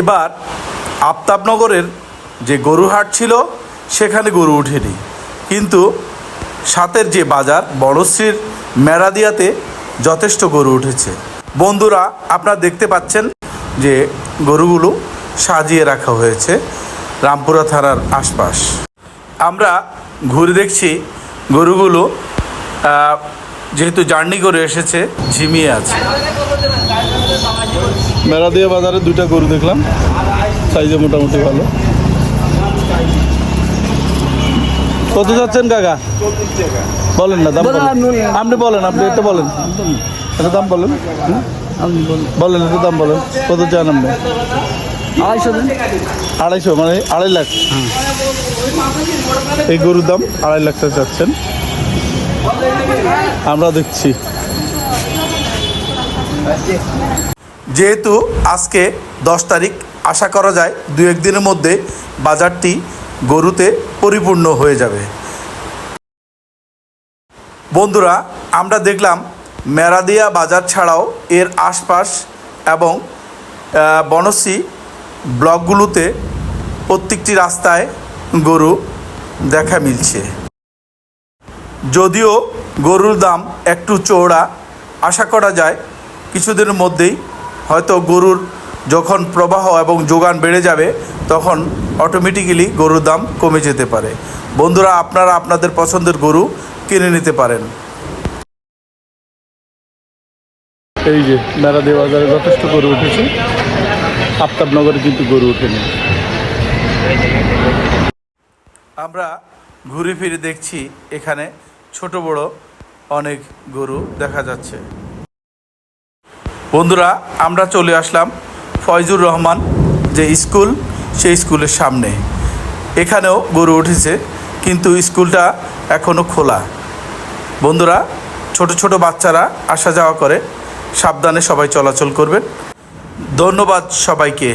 এবার আফতাবনগরের যে গরু হাট ছিল, সেখানে গরু উঠেনি কিন্তু সাতের যে বাজার বড়শ্রীর মেরাদিয়াতে যথেষ্ট গরু উঠেছে। বন্ধুরা, আপনারা দেখতে পাচ্ছেন যে গরুগুলো সাজিয়ে রাখা হয়েছে রামপুরা থানার আশপাশ। আমরা ঘুরে দেখছি গরুগুলো যেহেতু জার্নি করে এসেছে, ঝিমিয়ে আছে। মেরাদিয়া বাজারে দুইটা গরু দেখলাম। সাইজে মোটামুটি ভালো। কত যাচ্ছেন কাকা? বলেন না দাম বলেন। আপনি বলেন আপনি এটা বলেন। এটা দাম বলেন। বলেন এটা দাম বলেন। কত চান আপনি? আড়াইশো আড়াইশো মানে আড়াই লাখ। এই গরুর দাম আড়াই লাখ টাকা চাচ্ছেন। আমরা দেখছি। যেহেতু আজকে দশ তারিখ, আশা করা যায় দু একদিনের মধ্যে বাজারটি গরুতে পরিপূর্ণ হয়ে যাবে। বন্ধুরা, আমরা দেখলাম মেরাদিয়া বাজার ছাড়াও এর আশপাশ এবং বনশ্রী ব্লকগুলোতে প্রত্যেকটি রাস্তায় গরু দেখা মিলছে। যদিও গরুর দাম একটু চওড়া, আশা করা যায় কিছুদিনের মধ্যেই হয়তো গরুর যখন প্রবাহ এবং যোগান বেড়ে যাবে তখন অটোমেটিক্যালি গরুর দাম কমে যেতে পারে। বন্ধুরা আপনারা আপনাদের পছন্দের গরু কিনে নিতে পারেন। এই যে মেরাদিয়া বাজারে যথেষ্ট গরু উঠেছে। আফতাবনগরে কিন্তু গরু ওঠেনি। আমরা ঘুরে ফিরে দেখছি এখানে ছোট বড় অনেক গরু দেখা যাচ্ছে। বন্ধুরা, আমরা চলে আসলাম ফয়জুর রহমান যে স্কুল, সেই স্কুলের সামনে। এখানেও গরু উঠেছে, কিন্তু স্কুলটা এখনও খোলা। বন্ধুরা, ছোট ছোট বাচ্চারা আসা যাওয়া করে, সাবধানে সবাই চলাচল করবেন। ধন্যবাদ সবাইকে।